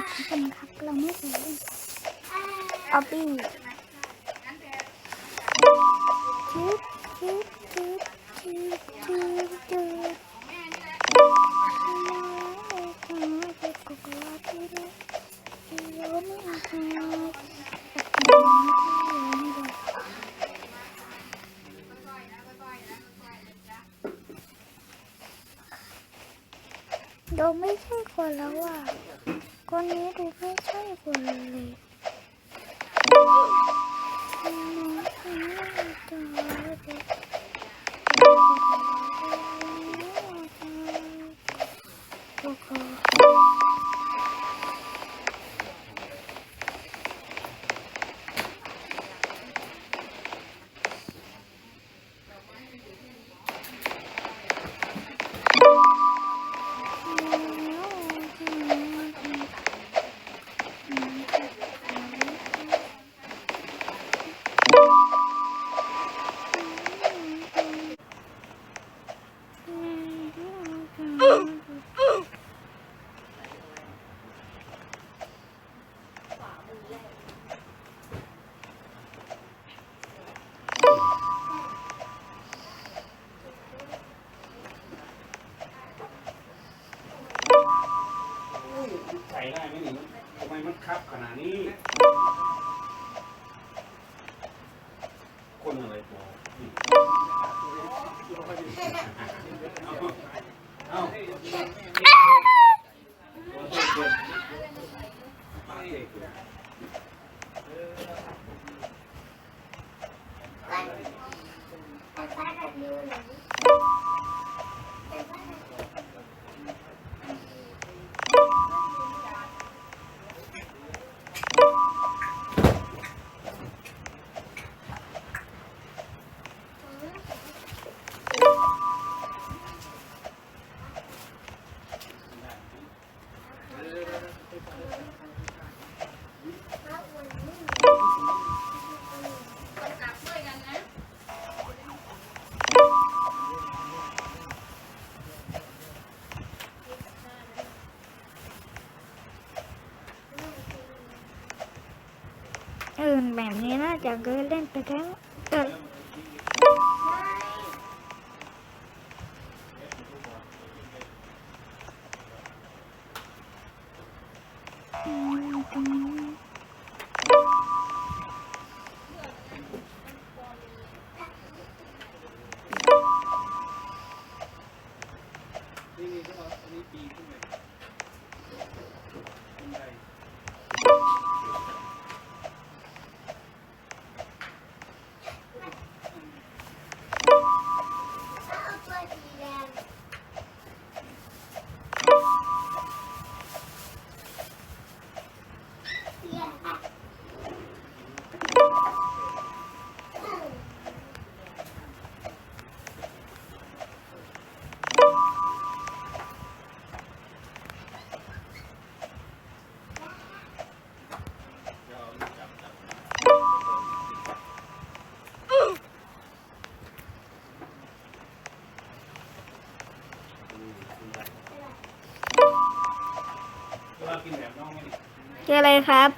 บอกกันครับเราไม่เคยเล่นออบบี้ชิบชิบชิบชิบชิบชิบดูไม่ใช่คนแล้วอะ คนนี้ดูไม่ใช่คนเลยใครับขนาดนี้ คนอะไรบอกนี่เอาเอา อื่นแบบนี้น่าจะเคยเล่นไปแล้วเออนี้นี่นี่ก็อันนี้ปีขึ้นไปขึ้นได้ คืออะไรครับ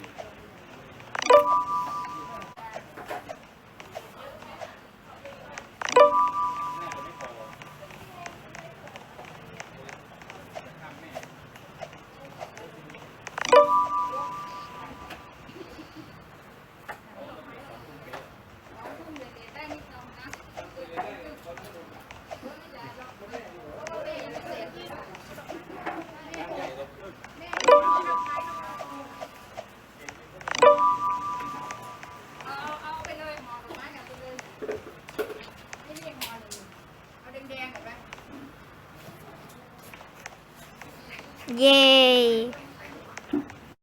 เ